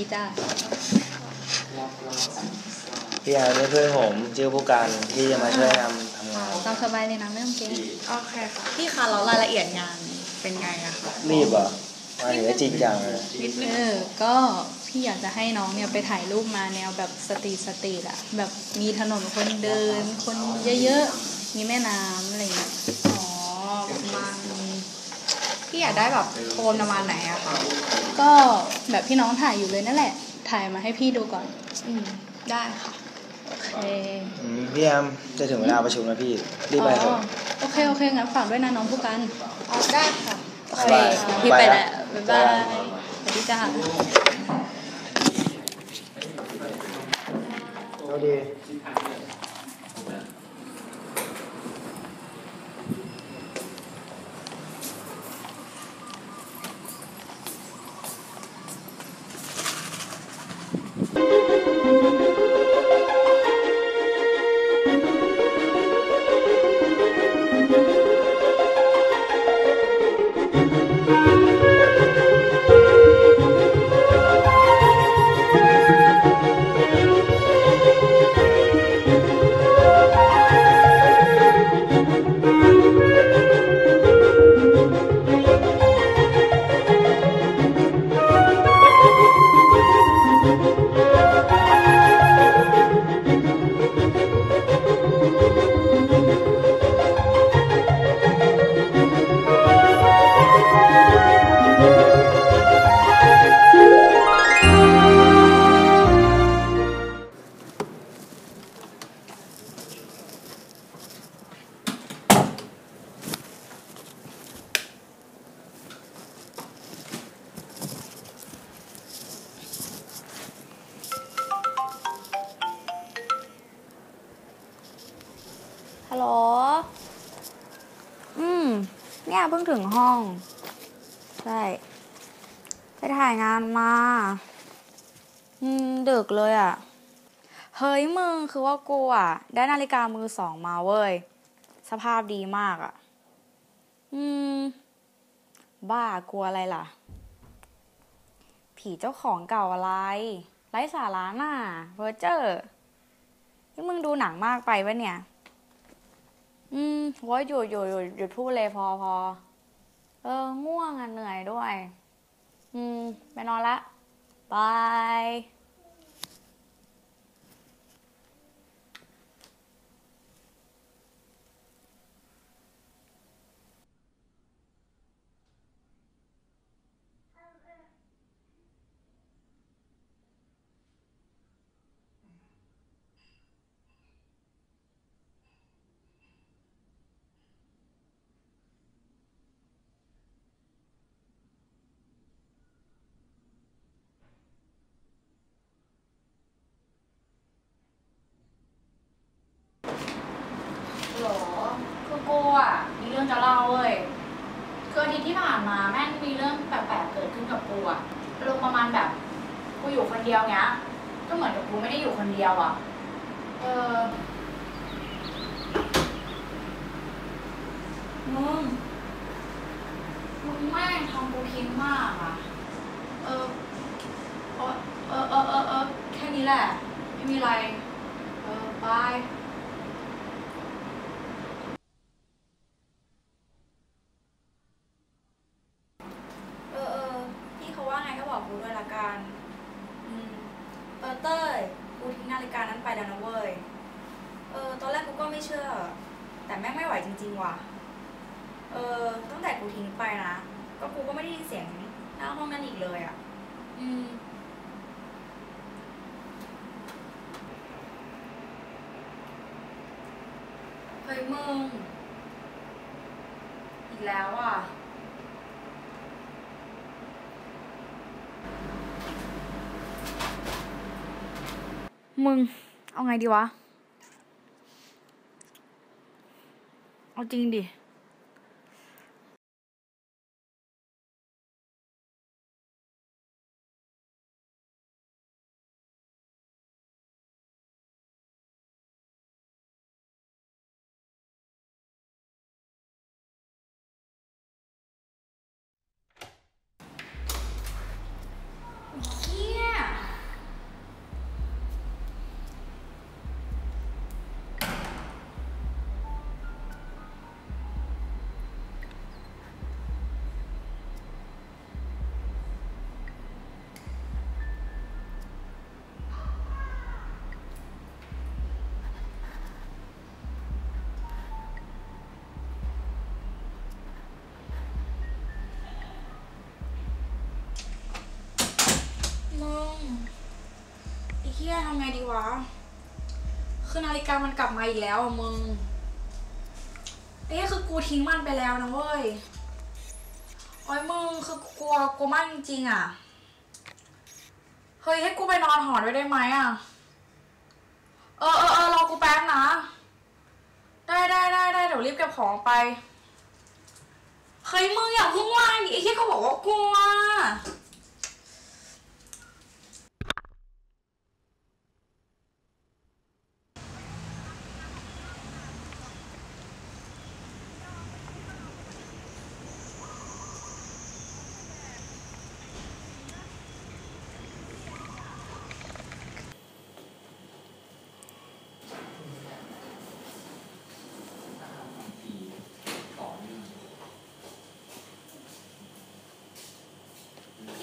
ดีจ้าพี่อาร์เป็นเพื่อนผมชื่อผู้การที่จะมาช่วยทำทำงานตามสบายเลยนะไม่ต้องเกรงโอเคค่ะพี่คะแล้วรายละเอียดงานเป็นไงอะคะรีบเหรอมาถึงก็จริงจังเลยนิดนึเองอก็พี่อยากจะให้น้องเนี่ยไปถ่ายรูปมาแนวแบบสตรีทสตรีทอะแบบมีถนนคนเดิน คนเยอะๆมีแม่น้ำอะไรอย่างเงี้ยอ๋อประมาณ พี่อยากได้แบบโทนประมาณไหนอะคะก็แบบที่น้องถ่ายอยู่เลยนั่นแหละ ถ่ายมาให้พี่ดูก่อน อืมได้ค่ะโอเคอืมพี่อาร์จะถึงเวลาประชุมแล้วพี่รีบไปเถอ๋ออะ โอเคโอเคงั้นฝากด้วยนะน้องผู้กันอ๋อได้ค่ะโอเคบ๊ายบายพี่ไปแล้วบ๊าบ๊ายยบาบายยสวัสดีจ้าสวัสดี เนี่ยเพิ่งถึงห้อง ใช่ไปถ่ายงานมา อืม ดึกเลยอะ่ะ เฮ้ยมึงคือว่ากูอะ ได้นาฬิกามือสองมาเว้ย สภาพดีมากอะ่ะ อืม บ้ากลัวอะไรล่ะ ผีเจ้าของเก่าอะไร ไร้สาระน่ะเวอร์เจอร์นี่มึงดูหนังมากไปปะเนี่ย อืมโว้ยหยุดหยุดหยุดหยุดพูดเลยพอพอ เออ ง่วงอะเหนื่อยด้วย อืม ไปนอนละบาย หรอคือกูอะ มีเรื่องจะเล่าเว้ย คืออาทิตย์ที่ผ่านมาแม่งมีเรื่องแปลกๆเกิดขึ้นกับกูอะอารมณ์ประมาณแบบ กู อยู่คนเดียวเงี้ย ก็เหมือนกับกูไม่ได้อยู่คนเดียวอะ เออมึงมึงแม่งทำกูคิดมากอะ เออ เออเออเออเออแค่นี้แหละ ไม่มีอะไร เออบาย เออเออพี่เขาว่าไงก็บอกกูด้วยละกัน อืม เต้ยกูทิ้งนาฬิกานั้นไปแล้วนะเว้ย เออ ตอนแรกกูก็ไม่เชื่อ แต่แม่งไม่ไหวจริง ๆ ว่ะ เออ ตั้งแต่กูทิ้งไปนะ ก็กูก็ไม่ได้ยินเสียงหน้าห้องนั้นอีกเลยอะ อืมเฮ้ยมึงอีกแล้วอะ มึง เอาไงดีวะ เอาจริงดิ ฮียทำไงดีวะ คือนาฬิกามันกลับมาอีกแล้วอะมึงไอ้คือกูทิ้งมันไปแล้วนะเว้ยโอ้ยมึงคือกลัวกลัวมากจริงๆอะ เฮ้ยให้กูไปนอนหอด้วยได้ไหมอะ เออเออเออรอกูแป๊บนะ ได้ได้ได้ได้เดี๋ยวรีบเก็บของไป เฮ้ยมึงอย่าเพิ่งว่างดิไอ้ที่เขาบอกว่ากลัว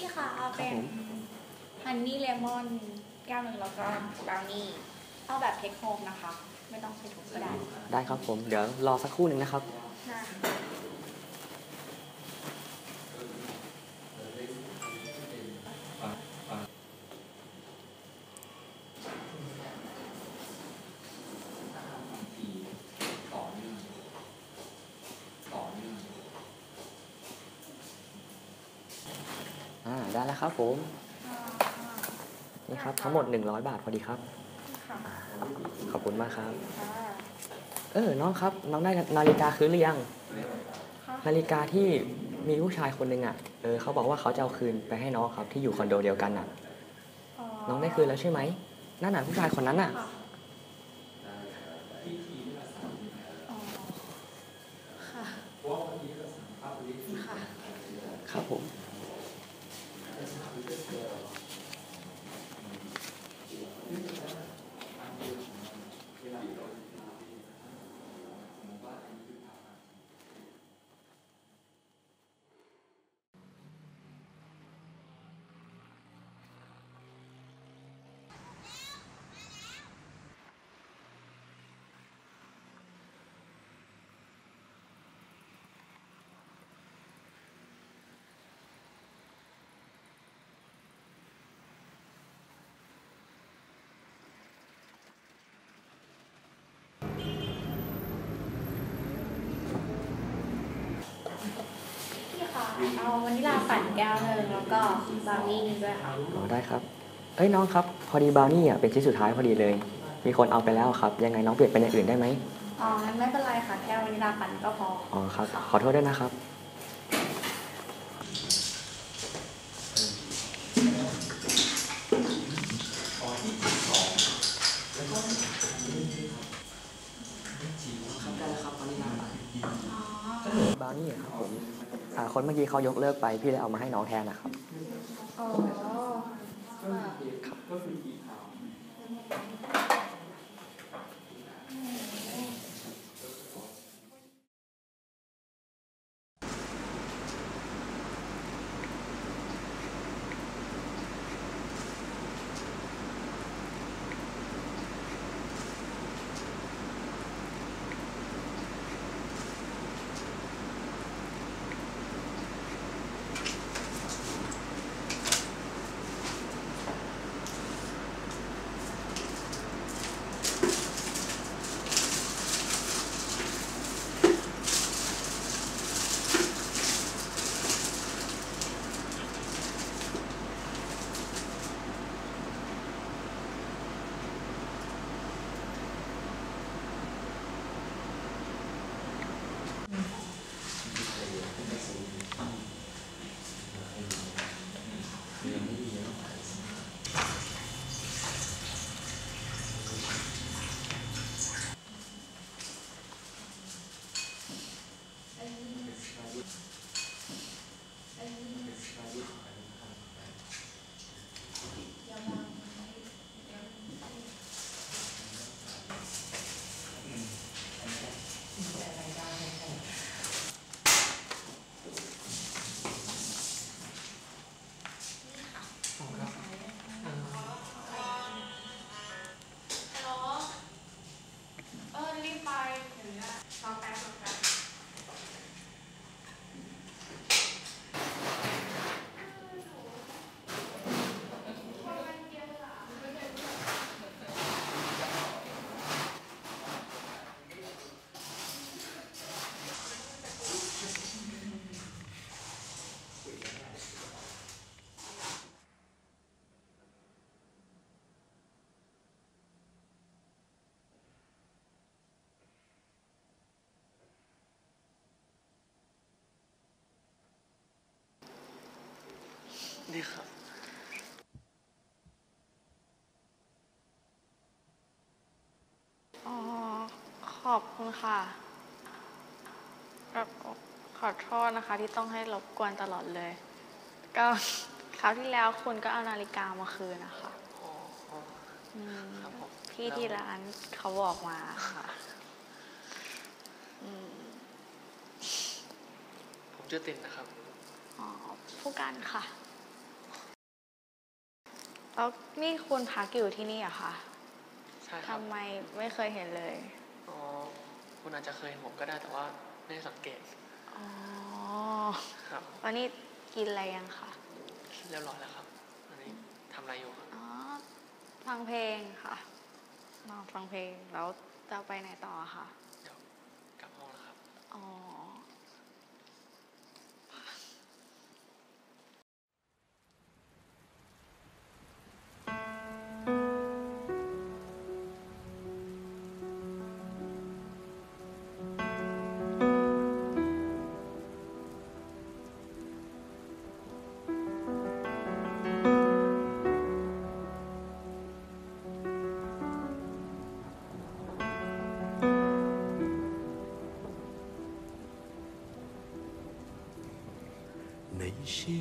พี่คะเอาเป็นฮั นี่เลมอนแก้วหนึ่งแล้วก็บราวนี่เอาแบบเทคโฮมนะคะ ไม่ต้องใช้ถุงก็ได้ได้ครับผม เดี๋ยวรอสักครู่หนึ่งนะครับอ่าได้แล้วครับผม นี่ครับทั้งหมด 100 บาทพอดีครับขอบคุณมากครับ เออน้องครับ น้องได้นาฬิกาคืนหรือยัง นาฬิกาที่มีผู้ชายคนหนึ่งอะเออเขาบอกว่าเขาจะเอาคืนไปให้น้องครับที่อยู่คอนโดเดียวกันอะ น้องได้คืนแล้วใช่ไหมนั่นน่ะผู้ชายคนนั้นอะ ครับผม เอาวานิลาปั่นแก้วหนึ่งแล้วก็บราวนี่ด้วยค่ะอ๋อได้ครับ เอ้ยน้องครับ พอดีบราวนี่อะเป็นชิ้นสุดท้ายพอดีเลย มีคนเอาไปแล้วครับ ยังไงน้องเปลี่ยนเป็นอย่างอื่นได้ไหมอ๋องั้นไม่เป็นไรค่ะแค่วานิลาปั่นก็พอ อ๋อครับ ขอโทษด้วยนะครับ บราวนี่ครับผมอ่า คนเมื่อกี้เขายกเลิกไปพี่เลยเอามาให้น้องแทนนะครับอ๋ออ เครับอขอบคุณค่ะครับขอโทษนะคะที่ต้องให้รบกวนตลอดเลย ก็คราวที่แล้วคุณก็เอานาฬิกามาคืนนะคะพี่ที่ร้านเขาบอกมาค่ะผมชื่อตินนะครับ อ๋อผู้การค่ะ แล้วนี่คุณพักอยู่ที่นี่เหรอะคะใช่ครับทำไมไม่เคยเห็นเลย อ๋อคุณอาจจะเคยเห็นผมก็ได้แต่ว่าไม่ได้สังเกตอ๋อครับแล้วนี่กินอะไรยังคะ เรียบร้อยแล้วครับอันนี้ทำอะไรอยู่ครับอ๋อ ฟังเพลงค่ะนอนฟังเพลง แล้วจะไปไหนต่อคะ เดี๋ยวกลับห้องแล้วครับ อ๋อ ในชี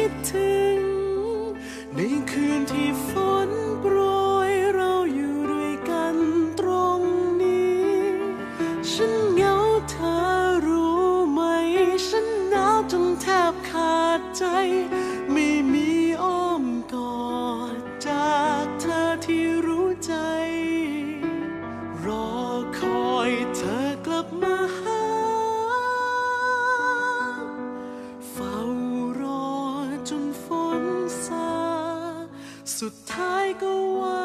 ยิ่ง สุดท้ายก็ว่า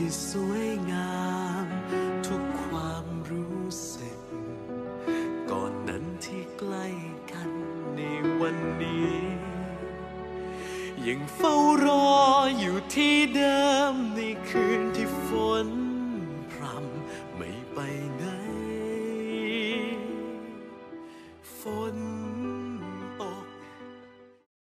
ที่สวยงาม ทุกความรู้สึก ก่อนนั้นที่ใกล้กันในวันนี้ ยังเฝ้ารออยู่ที่เดิม